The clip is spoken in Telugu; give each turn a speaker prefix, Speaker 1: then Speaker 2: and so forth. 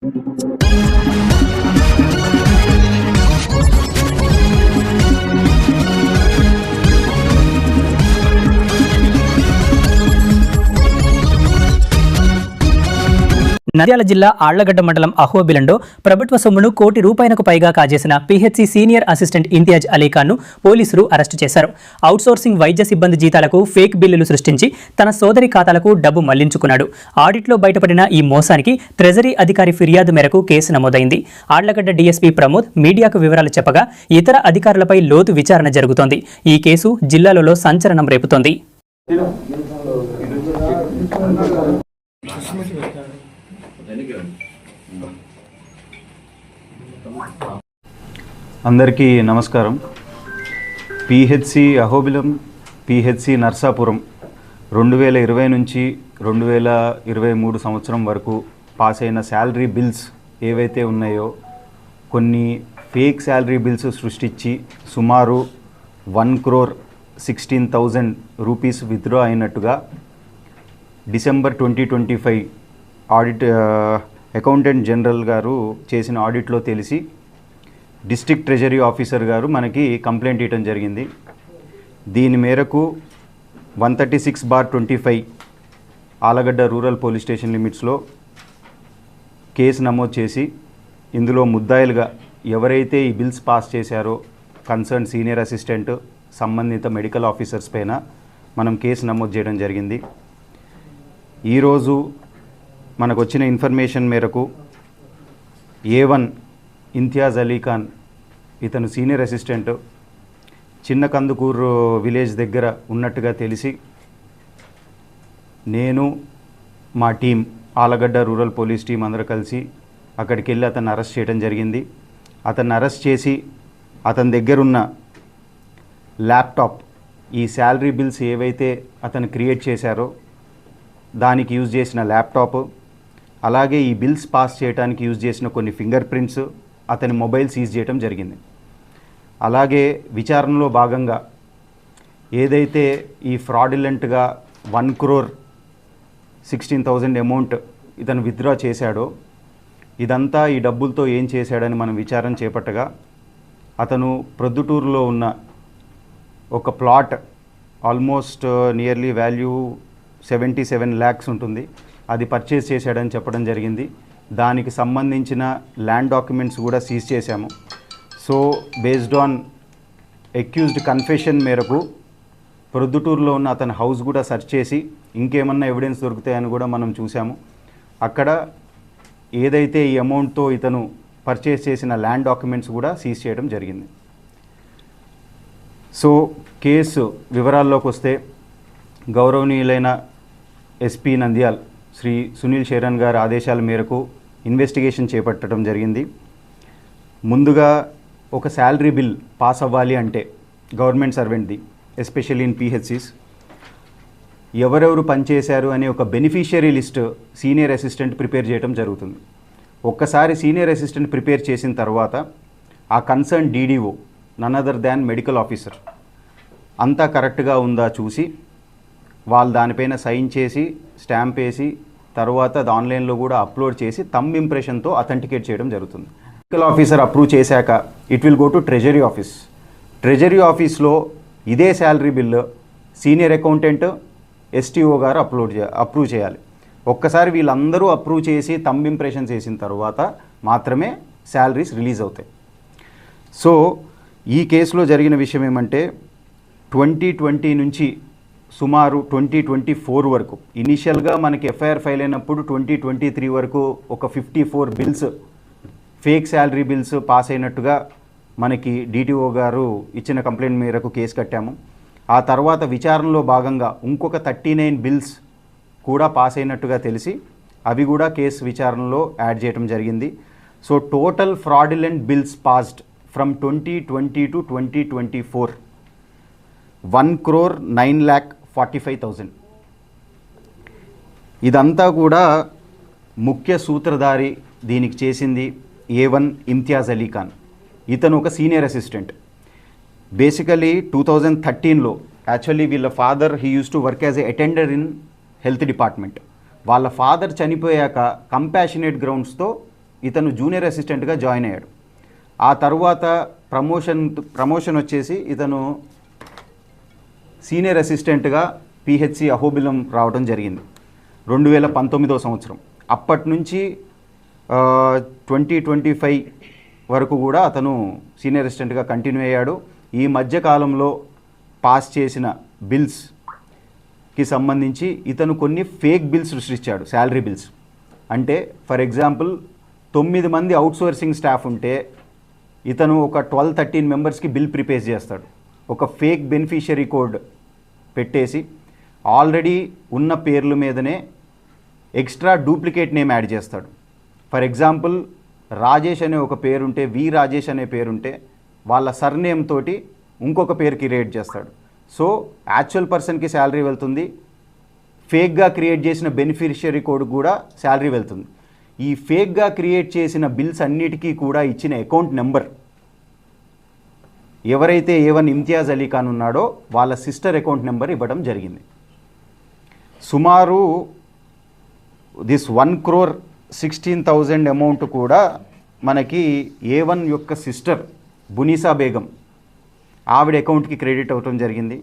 Speaker 1: Thank you. నంద్యాల జిల్లా ఆళ్ళగడ్డ మండలం అహోబిలంలో ప్రభుత్వ సొమ్మును కోటి రూపాయలకు పైగా కాజేసిన పీహెచ్సీ సీనియర్ అసిస్టెంట్ ఇంతియాజ్ అలీఖాన్ను పోలీసులు అరెస్టు చేశారు. అవుట్సోర్సింగ్ వైద్య సిబ్బంది జీతాలకు ఫేక్ బిల్లులు సృష్టించి తన సోదరి ఖాతాలకు డబ్బు మళ్ళించుకున్నాడు. ఆడిట్లో బయటపడిన ఈ మోసానికి ట్రెజరీ అధికారి ఫిర్యాదు మేరకు కేసు నమోదైంది. ఆళ్ళగడ్డ డీఎస్పీ ప్రమోద్ మీడియాకు వివరాలు చెప్పగా ఇతర అధికారులపై లోతు విచారణ జరుగుతోంది. ఈ కేసు జిల్లాలలో సంచలనం రేపుతోంది.
Speaker 2: అందరికీ నమస్కారం. పిహెచ్సి అహోబిలం పిహెచ్సి నర్సాపురం రెండు వేల ఇరవై నుంచి రెండు వేల ఇరవై మూడు సంవత్సరం వరకు పాస్ అయిన శాలరీ బిల్స్ ఏవైతే ఉన్నాయో కొన్ని ఫేక్ శాలరీ బిల్స్ సృష్టించి సుమారు one crore sixteen thousand rupees withdraw అయినట్టుగా December twenty twenty five audit accountant general గారు చేసిన ఆడిట్లో తెలిసి డిస్టిక్ ట్రెజరీ ఆఫీసర్ గారు మనకి కంప్లైంట్ ఇవ్వడం జరిగింది. దీని మేరకు one thirty six bar twenty five Allagadda rural police station లిమిట్స్లో కేసు నమోదు చేసి ఇందులో ముద్దాయిలుగా ఎవరైతే ఈ బిల్స్ పాస్ చేశారో కన్సర్న్ సీనియర్ అసిస్టెంట్ సంబంధిత మెడికల్ ఆఫీసర్స్ పైన మనం కేసు నమోదు చేయడం జరిగింది. ఈరోజు మనకు వచ్చిన ఇన్ఫర్మేషన్ మేరకు ఏ వన్ ఇంతియాజ్ అలీ ఖాన్ ఇతను సీనియర్ అసిస్టెంట్ చిన్న కందుకూరు విలేజ్ దగ్గర ఉన్నట్టుగా తెలిసి నేను మా team Allagadda rural police team అందరూ కలిసి అక్కడికి వెళ్ళి అతన్ని అరెస్ట్ చేయడం జరిగింది. అతన్ని అరెస్ట్ చేసి అతని దగ్గరున్న ల్యాప్టాప్ ఈ శాలరీ బిల్స్ ఏవైతే అతను క్రియేట్ చేశారో దానికి యూజ్ చేసిన ల్యాప్టాప్ అలాగే ఈ బిల్స్ పాస్ చేయడానికి యూజ్ చేసిన కొన్ని ఫింగర్ ప్రింట్స్ అతని మొబైల్ సీజ్ చేయడం జరిగింది. అలాగే విచారణలో భాగంగా ఏదైతే ఈ ఫ్రాడిలెంట్గా one crore sixteen thousand amount ఇతను విత్డ్రా చేశాడో ఇదంతా ఈ డబ్బులతో ఏం చేశాడని మనం విచారణ చేపట్టగా అతను ప్రొద్దుటూరులో ఉన్న ఒక plot almost nearly value seventy seven lakhs ఉంటుంది. అది పర్చేస్ చేశాడని చెప్పడం జరిగింది. దానికి సంబంధించిన ల్యాండ్ డాక్యుమెంట్స్ కూడా సీజ్ చేశాము. So based on accused confession మేరకు ప్రొద్దుటూరులో ఉన్న అతని హౌస్ కూడా సెర్చ్ చేసి ఇంకేమన్నా ఎవిడెన్స్ దొరుకుతాయని కూడా మనం చూసాము అక్కడ ఏదైతే ఈ అమౌంట్తో ఇతను పర్చేస్ చేసిన ల్యాండ్ డాక్యుమెంట్స్ కూడా సీజ్ చేయడం జరిగింది. సో కేసు వివరాల్లోకి వస్తే గౌరవనీయులైన ఎస్పీ నంద్యాల్ శ్రీ సునీల్ శరణ్ గారి ఆదేశాల మేరకు ఇన్వెస్టిగేషన్ చేపట్టడం జరిగింది. ముందుగా ఒక శాలరీ బిల్ పాస్ అవ్వాలి అంటే గవర్నమెంట్ సర్వెంట్ది ఎస్పెషల్లీ ఇన్ పిహెచ్సిస్ ఎవరెవరు పనిచేశారు అనే ఒక beneficiary list senior assistant prepare చేయడం జరుగుతుంది. ఒక్కసారి సీనియర్ అసిస్టెంట్ ప్రిపేర్ చేసిన తర్వాత ఆ concern DDO none other than medical officer అంతా కరెక్ట్గా ఉందా చూసి వాళ్ళు దానిపైన సైన్ చేసి స్టాంప్ వేసి తర్వాత అది ఆన్లైన్లో కూడా అప్లోడ్ చేసి తమ్ ఇంప్రెషన్తో అథెంటికేట్ చేయడం జరుగుతుంది. మెడికల్ ఆఫీసర్ అప్రూవ్ చేశాక it will go to treasury office treasury ఆఫీస్లో ఇదే salary bill senior accountant STO గారు అప్లోడ్ చే అప్రూవ్ చేయాలి. ఒక్కసారి వీళ్ళందరూ అప్రూవ్ చేసి తమ్ ఇంప్రెషన్ చేసిన తర్వాత మాత్రమే శాలరీస్ రిలీజ్ అవుతాయి. సో ఈ కేసులో జరిగిన విషయం ఏమంటే ట్వంటీ ట్వంటీ నుంచి సుమారు ట్వంటీ ట్వంటీ ఫోర్ వరకు. ఇనీషియల్గా మనకి ఎఫ్ఐఆర్ ఫైల్ అయినప్పుడు ట్వంటీ ట్వంటీ త్రీ వరకు ఒక fifty four bills fake salary bills pass అయినట్టుగా మనకి డిటిఓ గారు ఇచ్చిన కంప్లైంట్ మేరకు కేసు కట్టాము. ఆ తర్వాత విచారణలో భాగంగా ఇంకొక థర్టీ నైన్ బిల్స్ కూడా పాస్ అయినట్టుగా తెలిసి అవి కూడా కేసు విచారణలో యాడ్ చేయడం జరిగింది. So total fraudulent bills passed from twenty twenty to twenty twenty four. One crore nine lakh forty five thousand. ఇదంతా కూడా ముఖ్య సూత్రధారి దీనికి చేసింది ఏ వన్ ఇమ్తియాజ్ అలీ ఖాన్. ఇతను ఒక senior assistant. Basically two thousand థర్టీన్లో actually వీళ్ళ father he used to work as a attender in health department. వాళ్ళ ఫాదర్ చనిపోయాక కంపాషనేట్ గ్రౌండ్స్తో ఇతను జూనియర్ అసిస్టెంట్గా జాయిన్ అయ్యాడు. ఆ తర్వాత ప్రమోషన్ ప్రమోషన్ వచ్చేసి ఇతను సీనియర్ అసిస్టెంట్గా పిహెచ్సి అహోబిలం రావడం జరిగింది. రెండు వేల పంతొమ్మిదో సంవత్సరం. అప్పటి నుంచి ట్వంటీ ట్వంటీ ఫైవ్ వరకు కూడా అతను సీనియర్ అసిస్టెంట్గా కంటిన్యూ అయ్యాడు. ఈ మధ్యకాలంలో పాస్ చేసిన బిల్స్కి సంబంధించి ఇతను కొన్ని ఫేక్ బిల్స్ సృష్టించాడు శాలరీ బిల్స్. అంటే ఫర్ ఎగ్జాంపుల్ తొమ్మిది మంది అవుట్సోర్సింగ్ స్టాఫ్ ఉంటే ఇతను ఒక ట్వెల్వ్ థర్టీన్ మెంబర్స్కి బిల్ ప్రిపేర్ చేస్తాడు. ఒక ఫేక్ బెనిఫిషియరీ కోడ్ పెట్టేసి ఆల్రెడీ ఉన్న పేర్ల మీదనే ఎక్స్ట్రా డూప్లికేట్ నేమ్ యాడ్ చేస్తాడు. ఫర్ ఎగ్జాంపుల్ రాజేష్ అనే ఒక పేరుంటే వి రాజేష్ అనే పేరుంటే వాళ్ళ సర్నేమ్ తోటి ఇంకొక పేరు క్రియేట్ చేస్తాడు. సో యాక్చువల్ పర్సన్కి శాలరీ వెళ్తుంది. ఫేక్గా క్రియేట్ చేసిన బెనిఫిషియరీ కోడ్ కూడా శాలరీ వెళ్తుంది. ఈ ఫేక్గా క్రియేట్ చేసిన బిల్స్ అన్నిటికీ కూడా ఇచ్చిన అకౌంట్ నెంబర్ ఎవరైతే ఏవన్ ఇమ్తియాజ్ అలీ ఖాన్ ఉన్నాడో వాళ్ళ సిస్టర్ అకౌంట్ నెంబర్ ఇవ్వడం జరిగింది. సుమారు this one crore sixteen thousand amount కూడా మనకి ఏ వన్ యొక్క సిస్టర్ బునీసా బేగం ఆవిడ అకౌంట్కి క్రెడిట్ అవ్వటం జరిగింది.